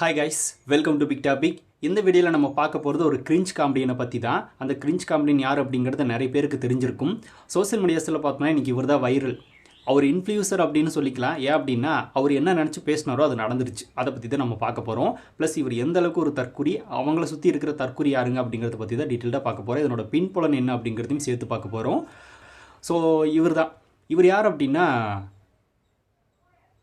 Hi guys welcome to big topic இந்த வீடியோவில் நம்ம பார்க்க போகிறது ஒரு கிரிஞ்ச் காமெடியனை பற்றி தான். அந்த கிரிஞ்ச் காமெடியன் யார் அப்படிங்கிறது நிறைய பேருக்கு தெரிஞ்சிருக்கும். சோஷியல் மீடியாஸில் பார்த்தோம்னா இன்றைக்கி இவர் தான் வைரல் அவர் இன்ஃப்ளூயூசர் அப்படின்னு சொல்லிக்கலாம். ஏன் அப்படின்னா அவர் என்ன நினச்சி பேசினாரோ அது நடந்துருச்சு. அதை பற்றி தான் நம்ம பார்க்க போகிறோம் ப்ளஸ் இவர் எந்த அளவுக்கு ஒரு தற்குறி அவங்கள சுற்றி இருக்கிற தற்குறி யாருங்க அப்படிங்கிறத பற்றி தான் டீட்டெயிலாக பார்க்க போகிறோம் இதனோட பின்புலன் என்ன அப்படிங்கிறதையும் சேர்த்து பார்க்க போகிறோம் ஸோ இவர் தான் இவர் யார் அப்படின்னா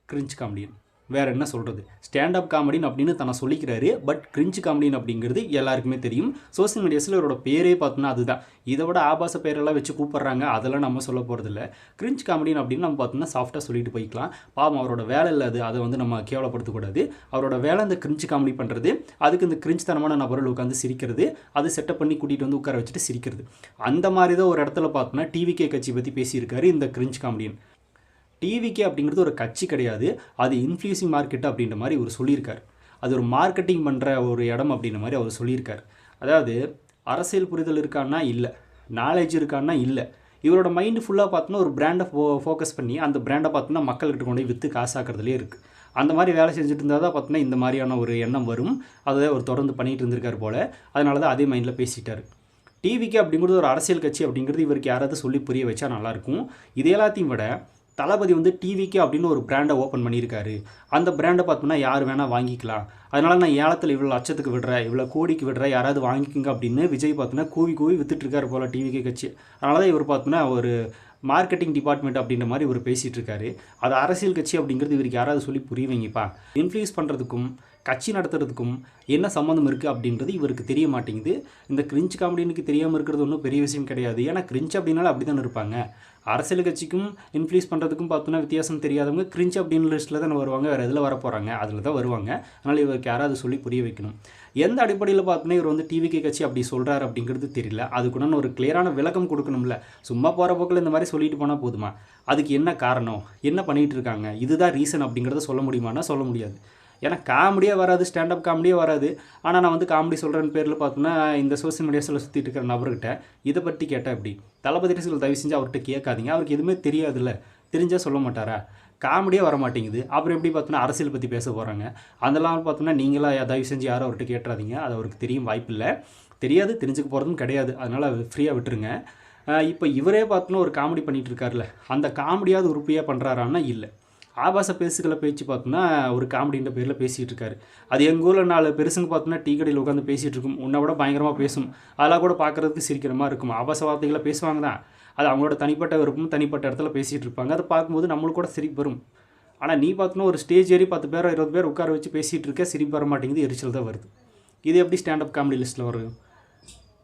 கிரிஞ்ச் காமெடியன் வேறு என்ன சொல்கிறது ஸ்டாண்டப் காமெடின் அப்படின்னு தன்னை சொல்லிக்கிறாரு பட் கிரிஞ்ச் காமெடின்னு அப்படிங்கிறது எல்லாருக்குமே தெரியும். சோஷியல் மீடியாஸில் இவரோட பேரே பார்த்தோன்னா அதுதான். இதை விட ஆபாச பேரெல்லாம் வச்சு கூப்பிட்றாங்க அதெல்லாம் நம்ம சொல்ல போகிறதில்ல கிரிஞ்ச் காமெடின்னு அப்படின்னு நம்ம பார்த்தோம்னா சாஃப்டாக சொல்லிட்டு போய்க்கலாம். பாவம் அவரோட வேலை இல்லை அது. அதை வந்து நம்ம கேவலப்படுத்தக்கூடாது. அவரோட வேலை இந்த கிரிஞ்ச் காமெடி பண்ணுறது அதுக்கு இந்த கிரிஞ்ச் தனமான நபர்கள் உட்காந்து சிரிக்கிறது. அது செட்டப் பண்ணி கூட்டிகிட்டு வந்து உட்கார வச்சுட்டு சிரிக்கிறது. அந்த மாதிரி தான் ஒரு இடத்துல பார்த்தோன்னா டிவிகே கட்சி பற்றி பேசியிருக்காரு இந்த கிரிஞ்ச் காமெடியன் டிவிகே அப்படிங்கிறது ஒரு கட்சி கிடையாது. அது இன்ஃப்ளூசிங் மார்க்கெட் அப்படின்ற மாதிரி இவர் சொல்லியிருக்கார். அது ஒரு மார்க்கெட்டிங் பண்ணுற ஒரு இடம் அப்படின்ற மாதிரி அவர் சொல்லியிருக்கார். அதாவது அரசியல் புரிதல் இருக்கான்னா இல்லை. நாலேஜ் இருக்கான்னா இல்லை. இவரோட மைண்டு ஃபுல்லாக பார்த்தோன்னா ஒரு பிராண்டை ஃபோ ஃபோக்கஸ் பண்ணி அந்த பிராண்டை பார்த்தோன்னா மக்கள்கிட்ட கொண்டு போய் விற்று காசாக்குறதுலேயே இருக்குது அந்த மாதிரி வேலை செஞ்சுட்டு இருந்தால் தான் பார்த்தோன்னா இந்த மாதிரியான ஒரு எண்ணம் வரும். அதை அவர் தொடர்ந்து பண்ணிகிட்டு இருந்திருக்கார் போல். அதனால தான் அதே மைண்டில் பேசிட்டார். டிவிக்கு அப்படிங்கிறது ஒரு அரசியல் கட்சி அப்படிங்கிறது இவருக்கு யாராவது சொல்லி புரிய வச்சா நல்லாயிருக்கும் இது எல்லாத்தையும் விட தளபதி வந்து டிவிக்கு அப்படின்னு ஒரு பிராண்டை ஓப்பன் பண்ணியிருக்காரு. அந்த பிராண்டை பார்த்தோம்னா யார் வேணால் வாங்கிக்கலாம். அதனால் நான் ஏலத்தில் இவ்வளோ லட்சத்துக்கு விடுறேன் இவ்வளோ கோடிக்கு விடுறேன் யாராவது வாங்கிக்கோங்க அப்படின்னு விஜய் பார்த்தோன்னா கூவி கூவி வித்துட்ருக்காரு போல் டிவிக்கு கட்சி. அதனால தான் இவர் பார்த்தோன்னா ஒரு மார்க்கெட்டிங் டிபார்ட்மெண்ட் அப்படின்ற மாதிரி இவர் பேசிகிட்டு இருக்காரு அது அரசியல் கட்சி அப்படிங்கிறது இவருக்கு யாராவது சொல்லி புரிய வைங்கப்பா இன்ஃப்ளூயன்ஸ் பண்ணுறதுக்கும் கட்சி நடத்துறதுக்கும் என்ன சம்மந்தம் இருக்குது அப்படின்றது இவருக்கு தெரிய மாட்டேங்குது. இந்த கிரிஞ்ச் காமெடினுக்கு தெரியாமல் இருக்கிறது ஒன்றும் பெரிய விஷயம் கிடையாது. ஏன்னா கிரிஞ்ச் அப்படின்னாலும் அப்படி தானே இருப்பாங்க. அரசியல் கட்சிக்கும் இன்ஃப்ளூயன்ஸ் பண்ணுறதுக்கும் பார்த்தோன்னா வித்தியாசம் தெரியாதவங்க கிரிஞ்ச் அப்படின்னு லிஸ்ட்டில் தான் வருவாங்க. வேறு எதில் வர போகிறாங்க அதில் தான் வருவாங்க. அதனால் இவருக்கு யாராவது சொல்லி புரிய வைக்கணும். எந்த அடிப்படையில் பார்த்தோன்னா இவர் வந்து டிவிகே கட்சி அப்படி சொல்கிறார் அப்படிங்கிறது தெரியல. அதுக்குடன் ஒரு கிளியரான விளக்கம் கொடுக்கணும்ல. சும்மா போகிற போக்கில் இந்த மாதிரி சொல்லிட்டு போனால் போதுமா? அதுக்கு என்ன காரணம்? என்ன பண்ணிகிட்டு இருக்காங்க? இதுதான் ரீசன் அப்படிங்கிறத சொல்ல முடியுமானா சொல்ல முடியாது. ஏன்னா காமெடியே வராது ஸ்டாண்டப் காமெடியே வராது. ஆனால் நான் வந்து காமெடி சொல்கிறேன்னு பேரில் பார்த்தோன்னா இந்த சோஷியல் மீடியாஸில் சுற்றிட்டு இருக்கிற நபர்கிட்ட இதை பற்றி கேட்டால் எப்படி? தளபதி ரசிகர்கள் தயவு செஞ்சு அவர்கிட்ட கேட்காதீங்க. அவருக்கு எதுவுமே தெரியாதுல்ல. தெரிஞ்சால் சொல்ல மாட்டாரா? காமெடியே வர மாட்டேங்குது. அப்புறம் எப்படி பார்த்தோன்னா அரசியல் பற்றி பேச போகிறாங்க அதெல்லாம் பார்த்தோன்னா நீங்களாக தயவு செஞ்சு யாரும் அவர்கிட்ட கேட்டுறாதீங்க. அது அவருக்கு தெரியும் வாய்ப்பில்லை தெரியாது தெரிஞ்சுக்க போகிறதும் கிடையாது. அதனால் ஃப்ரீயாக விட்டுருங்க. இப்போ இவரே பார்த்தோன்னா ஒரு காமெடி பண்ணிகிட்டு இருக்காருல்ல. அந்த காமெடியாவது உறுப்பியாக பண்ணுறாரான்னா இல்லை. ஆபாச பேசுகளை பேச்சு பார்த்தோன்னா ஒரு காமெடின்ற பேரில் பேசிகிட்டு இருக்காரு. அது எங்கள் ஊரில் நாலு பெருசுங்க பார்த்தோன்னா டீ கடையில் உட்காந்து பேசிகிட்டு இருக்கும். உன்னை விட பயங்கரமாக பேசும். அதெல்லாம் கூட பார்க்குறதுக்கு சிரிக்கிற மாதிரி இருக்கும். ஆபாச வார்த்தைகளை பேசுவாங்க தான். அது அவங்களோட தனிப்பட்ட விருப்பம் தனிப்பட்ட இடத்துல பேசிகிட்டு இருப்பாங்க. அதை பார்க்கும்போது நம்மளுக்கு கூட சிரிப்பு வரும். ஆனால் நீ பார்த்தோன்னா ஒரு ஸ்டேஜ் ஏறி பத்து பேர் இருபது பேர் உட்கார வச்சு பேசிகிட்டு இருக்க சிரிப்பு வர மாட்டேங்குது எரிச்சல் தான் வருது. இது எப்படி ஸ்டாண்டப் காமெடி லிஸ்ட்டில் வரும்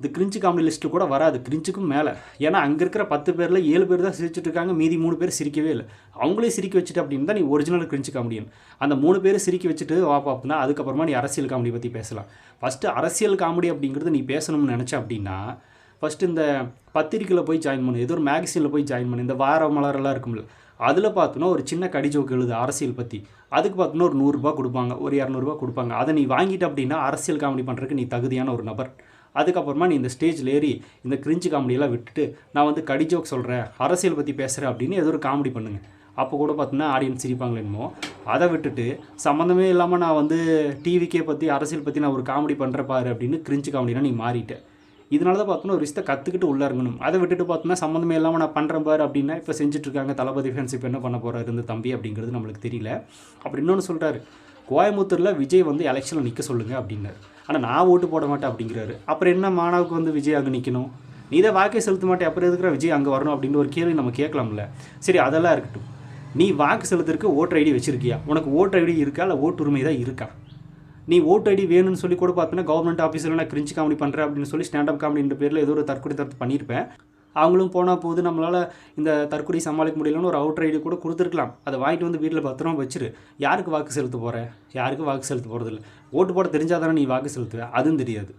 இது கிரிஞ்சு காமெடி லிஸ்ட்டில் கூட வராது கிரிஞ்சுக்கும் மேலே. ஏன்னா அங்கே இருக்கிற பத்து பேரில் ஏழு பேர் தான் சிரிச்சுட்டு இருக்காங்க மீதி மூணு பேர் சிரிக்கவே இல்லை. அவங்களே சிரிக்க வச்சுட்டு அப்படின்னு தான் நீ ஒரிஜினல் கிரிஞ்சு காமெடியன் அந்த மூணு பேர் சிரிக்க வச்சுட்டு வாப்பா அப்படின்னா அதுக்கப்புறமா நீ அரசியல் காமெடி பற்றி பேசலாம். ஃபஸ்ட்டு அரசியல் காமெடி அப்படிங்கிறது நீ பேசணும்னு நினச்ச அப்படின்னா ஃபஸ்ட்டு இந்த பத்திரிக்கையில் போய் ஜாயின் பண்ணு. ஏதோ ஒரு மேகசினில் போய் ஜாயின் பண்ணு. இந்த வார மலரெல்லாம் இருக்கும்ல. அதில் பார்த்தோன்னா ஒரு சின்ன கடிஜோக்கு எழுது அரசியல் பற்றி அதுக்கு பார்த்தோன்னா ஒரு நூறுரூபா கொடுப்பாங்க. ஒரு இரநூறுபா கொடுப்பாங்க. அதை நீ வாங்கிட்ட அப்படின்னா அரசியல் காமெடி பண்ணுறதுக்கு நீ தகுதியான ஒரு நபர். அதுக்கப்புறமா நீ இந்த ஸ்டேஜில் ஏறி இந்த கிரிஞ்சு காமெடியெல்லாம் விட்டுட்டு நான் வந்து கடி ஜோக் சொல்கிறேன் அரசியல் பற்றி பேசுகிறேன் அப்படின்னு ஏதோ ஒரு காமெடி பண்ணுங்கள் அப்போ கூட பார்த்தீங்கன்னா ஆடியன்ஸ் சிரிப்பாங்களேமோ அதை விட்டுட்டு சம்மந்தமே இல்லாமல் நான் வந்து டிவிக்கே பற்றி அரசியல் பற்றி நான் ஒரு காமெடி பண்ணுற பாரு அப்படின்னு கிரிஞ்சு காமெடினா நீ மாறிட்டேன் இதனால தான் பார்த்தோன்னா ஒரு விஷயத்தை கற்றுக்கிட்டு உள்ளே இறங்கணும். அதை விட்டுட்டு பார்த்தோன்னா சம்மந்தமே இல்லாமல் நான் பண்ணுறேன் பாரு அப்படின்னா இப்போ செஞ்சுட்ருக்காங்க தளபதி ஃபேன்ஸ் இப்போ என்ன பண்ண போகிறாரு இந்த தம்பி அப்படிங்கிறது நம்மளுக்கு தெரியல. அப்படி இன்னொன்று சொல்கிறாரு கோயம்புத்தூரில் விஜய் வந்து எலெக்ஷனில் நிற்க சொல்லுங்கள் அப்படின்னாரு. ஆனால் நான் ஓட்டு போட மாட்டேன் அப்படிங்கிறாரு. அப்புறம் என்ன மாணவுக்கு வந்து விஜய் அங்கே நிற்கணும் நீ தான் வாக்கை செலுத்த மாட்டேன் அப்புறம் எதுக்குற விஜய் அங்கே வரணும் அப்படின்னு ஒரு கேள்வி நம்ம கேட்கலாம்ல. சரி அதெல்லாம் இருக்கட்டும். நீ வாக்கு செலுத்துறதுக்கு ஓட்டர் ஐடி வச்சுருக்கியா? உனக்கு ஓட்டர் ஐடி இருக்கா? இல்லை ஓட்டு உரிமை தான் இருக்கா? நீ ஓட்டு ஐடி வேணும்னு சொல்லி கூட பார்த்தீங்கன்னா கவர்மெண்ட் ஆஃபீஸில் நான் கிரிஞ்சி காமெடி பண்ணுறேன் அப்படின்னு சொல்லி ஸ்டாண்டப் காமெடின்ற பேரில் ஏதோ ஒரு தற்கொலை தரத்து பண்ணியிருப்பேன். அவங்களும் போனால் போது நம்மளால் இந்த தற்கொலை சமாளிக்க முடியலன்னு ஒரு அவுட் ஐடி கூட கொடுத்துருக்கலாம். அதை வாங்கிட்டு வந்து வீட்டில் பத்திரமா வச்சிரு. யாருக்கு வாக்கு செலுத்த போகிற யாருக்கு வாக்கு செலுத்த போகிறதில்ல ஓட்டு போட தெரிஞ்சால் தானே நீ வாக்கு செலுத்துவ? அதுவும் தெரியாது.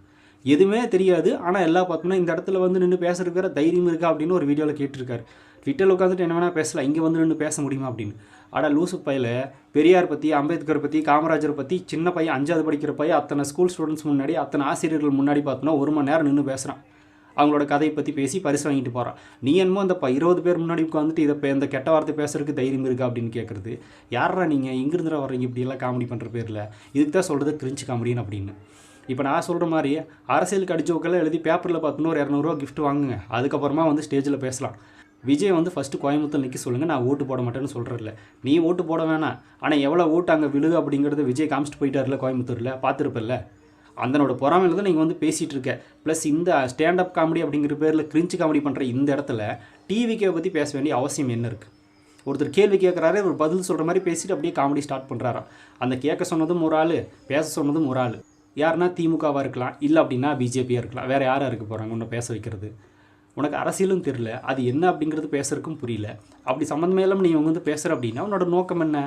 எதுவுமே தெரியாது. ஆனால் எல்லாம் பார்த்தோம்னா இந்த இடத்துல வந்து நின்று பேசுறதுக்கு வேறு தைரியம் இருக்கா அப்படின்னு ஒரு வீடியோவில் கேட்டிருக்காரு. ட்விட்டரில் உட்காந்துட்டு என்ன வேணால் பேசலாம். இங்கே வந்து நின்று பேச முடியுமா அப்படின்னு. ஆனால் லூசு பையில். பெரியார் பற்றி அம்பேத்கர் பற்றி காமராஜர் பற்றி சின்ன பையன் அஞ்சாவது படிக்கிற பையன் அத்தனை ஸ்கூல் ஸ்டூடெண்ட்ஸ் முன்னாடி அத்தனை ஆசிரியர்கள் முன்னாடி பார்த்தோன்னா ஒரு மணி நேரம் நின்று பேசுகிறான் அவங்களோட கதையை பற்றி பேசி பரிசு வாங்கிட்டு போகிறான் நீ என்னமோ அந்த இப்போ இருபது பேர் முன்னாடி உட்காந்துட்டு இதை இப்போ இந்த கெட்ட வார்த்தை பேசுறதுக்கு தைரியம் இருக்கா அப்படின்னு கேட்குறது யாரா நீங்கள் இங்கிருந்துடா வர்றீங்க? இப்படியெல்லாம் காமெடி பண்ணுற பேரில். இதுக்கு தான் சொல்கிறது கிரிஞ்சு காமெடின்னு அப்படின்னு. இப்போ நான் சொல்கிற மாதிரி அரசியலுக்கு அடிச்சவக்கெல்லாம் எழுதி பேப்பரில் பார்த்தோன்னா ஒரு இரநூறுவா கிஃப்ட் வாங்குங்க. அதுக்கப்புறமா வந்து ஸ்டேஜில் பேசலாம். விஜய் வந்து ஃபஸ்ட்டு கோயம்புத்தூர் நிற்க சொல்லுங்கள் நான் ஓட்டு போட மாட்டேன்னு சொல்கிறதில்ல நீ ஓட்டு போட வேணாம். ஆனால் எவ்வளோ ஓட்டு அங்கே விழுகு அப்படிங்கிறது விஜய் காமிச்சிட்டு போயிட்டார்ல கோயம்புத்தூரில்? பார்த்துருப்பில்ல அந்தனோட பொறாமையில் தான் நீங்கள் வந்து பேசிகிட்டு இருக்க ப்ளஸ் இந்த ஸ்டாண்டப் காமெடி அப்படிங்கிற பேரில் கிரிஞ்சு காமெடி பண்ணுற இந்த இடத்துல டிவிக்கே பற்றி பேச வேண்டிய அவசியம் என்ன இருக்குது ஒருத்தர் கேள்வி கேட்குறாரு ஒரு பதில் சொல்கிற மாதிரி பேசிட்டு அப்படியே காமெடி ஸ்டார்ட் பண்ணுறாராம் அந்த கேட்க சொன்னதும் ஒரு ஆள் பேச சொன்னதும் ஒரு ஆள். யாருன்னா திமுகவாக இருக்கலாம் இல்லை அப்படின்னா பிஜேபியாக இருக்கலாம். வேறு யாராக இருக்க போகிறாங்க உன்னை பேச வைக்கிறது? உனக்கு அரசியலும் தெரில அது என்ன அப்படிங்கிறது பேசுறதுக்கும் புரியல. அப்படி சம்மந்தமே இல்லாமல் நீ வந்து பேசுகிற அப்படின்னா உன்னோட நோக்கம் என்ன?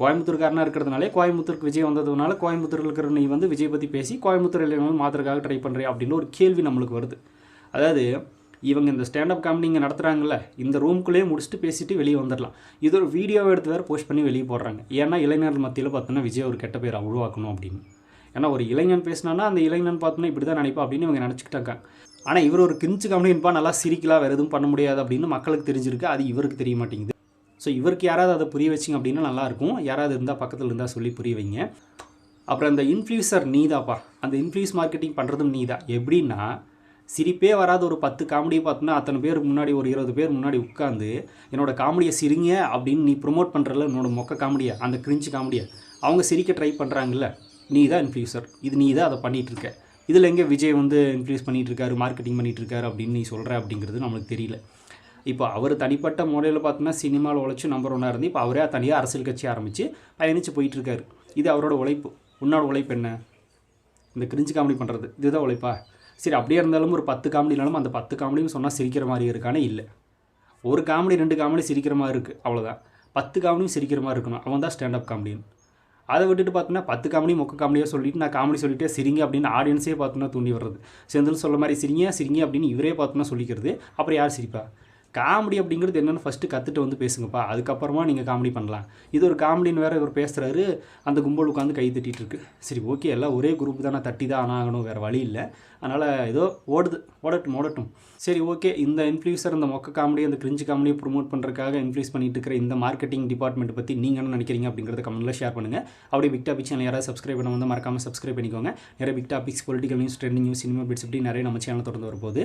கோயம்புத்தூர்காரனாக இருக்கிறதுனாலே கோயம்புத்தூருக்கு விஜய் வந்ததுனால கோயம்புத்தூரில் இருக்கிற நீ வந்து விஜய் பற்றி பேசி கோயம்புத்தூர் வந்து மாத்திரக்காக ட்ரை பண்ணுறியா அப்படின்னு ஒரு கேள்வி நம்மளுக்கு வருது. அதாவது இவங்க இந்த ஸ்டாண்டப் காமெடி இங்கே நடத்துகிறாங்கல்ல இந்த ரூம்குள்ளேயே முடிச்சுட்டு பேசிட்டு வெளியே வந்துடலாம் இது ஒரு வீடியோவை எடுத்து வேறு போஸ்ட் பண்ணி வெளியே போடுறாங்க. ஏன்னா இளைஞர்கள் மத்தியில் பார்த்தோன்னா விஜய் ஒரு கெட்ட பேரை உருவாக்கணும் அப்படின்னு. ஏன்னா ஒரு இளைஞன் பேசினானா அந்த இளைஞன் பார்த்தோன்னா இப்படி தான் நினைப்பா அப்படின்னு இவங்க நினச்சிக்கிட்டாங்க. ஆனால் இவர் ஒரு கிரிஞ்சு காமெடின்பா நல்லா சிரிக்கலாம் வேறு எதுவும் பண்ண முடியாது அப்படின்னு மக்களுக்கு தெரிஞ்சிருக்கு. அது இவருக்கு தெரிய மாட்டேங்குது. ஸோ இவருக்கு யாராவது அதை புரிய வச்சிங்க அப்படின்னா நல்லாயிருக்கும். யாராவது இருந்தால் பக்கத்தில் இருந்தால் சொல்லி புரிய வைங்க. அப்புறம் அந்த இன்ஃப்ளூசர் நீதாப்பா. அந்த இன்ஃப்ளூஸ் மார்க்கெட்டிங் பண்ணுறதும் நீதா. எப்படின்னா சிரிப்பே வராத ஒரு பத்து காமெடியை பார்த்தோன்னா அத்தனை பேர் முன்னாடி ஒரு இருபது பேர் முன்னாடி உட்காந்து என்னோடய காமெடியை சிரிங்க அப்படின்னு நீ ப்ரொமோட் பண்ணுறல என்னோட மொக்க காமெடியை அந்த கிரிஞ்சு காமெடியை அவங்க சிரிக்க ட்ரை பண்ணுறாங்கல்ல நீ தான் இன்ஃப்ளூசர் இது நீ தான் அதை பண்ணிகிட்டு இருக்க. இதில் எங்கே விஜய் வந்து இன்ஃப்ளூஸ் பண்ணிகிட்டு இருக்காரு மார்க்கெட்டிங் பண்ணிகிட்ருக்காரு அப்படின்னு நீ சொல்கிற அப்படிங்கிறது நம்மளுக்கு தெரியல. இப்போ அவர் தனிப்பட்ட முறையில் பார்த்தோன்னா சினிமாவில் உழைச்சி நம்பர் ஒன்னாக இருந்து இப்போ அவரே தனியாக அரசியல் கட்சி ஆரம்பித்து பயணித்து போயிட்டுருக்காரு. இது அவரோட உழைப்பு. உன்னோட உழைப்பு என்ன? இந்த கிரிஞ்சு காமெடி பண்ணுறது இதுதான் உழைப்பா? சரி அப்படியே இருந்தாலும் ஒரு பத்து காமெடினாலும் அந்த பத்து காமெடியும் சொன்னால் சிரிக்கிற மாதிரி இருக்கானே? இல்லை. ஒரு காமெடி ரெண்டு காமெடி சிரிக்கிற மாதிரி இருக்குது அவ்வளோதான் பத்து காமெடியும் சிரிக்கிற மாதிரி இருக்கணும். அவன் தான் ஸ்டாண்டப் காமெடின்னு அதை விட்டுட்டு பார்த்தோன்னா பத்து காமெடி மொக்க காமெடியாக சொல்லிட்டு நான் காமெடி சொல்லிட்டே சிரிங்க அப்படின்னு ஆடியன்ஸே பார்த்தோன்னா தூண்டி வர்றது. செந்தில் சொல்ல மாதிரி சிரிங்க சிரிங்க அப்படின்னு இவரே பார்த்தோன்னா சொல்லிக்கிறது. அப்புறம் யார் சிரிப்பா? காமெடி அப்படிங்கிறது என்னென்னு ஃபஸ்ட்டு கற்றுட்டு வந்து பேசுங்கப்பா. அதுக்கப்புறமா நீங்கள் காமெடி பண்ணலாம். இது ஒரு காமெடின்னு வேறு இவர் பேசுகிறாரு அந்த கும்பல் உட்காந்து கை தட்டிட்டு இருக்கு. சரி ஓகே எல்லாம் ஒரே குரூப் தானே தட்டி தான் ஆகணும் வேறு வழி இல்லை. அதனால் ஏதோ ஓடுது. ஓடட்டும் ஓடட்டும். சரி ஓகே. இந்த இன்ஃப்ளூயன்சர் இந்த மொக்க காமெடி அந்த கிரிஞ்சு காமெடியை ப்ரொமோட் பண்ணுறதுக்காக இன்ஃப்ளூயன்ஸ் பண்ணிட்டு இருக்கிற இந்த மார்க்கெட்டிங் டிபார்ட்மெண்ட் பற்றி நீங்கள் என்ன நினைக்கிறீங்க அப்படிங்கிறத கமெண்ட்டில் ஷேர் பண்ணுங்கள் அப்படியே பிக் டாபிக் சேனல் யாராவது சப்ஸ்கிரைப் பண்ண வந்து மறக்காமல் சப்ஸ்கிரைப் பண்ணிக்கோங்க. நிறைய big topics political news trending news cinema bits இப்படி நிறைய நம்ம சேனல் தொடர்ந்து வரும்போது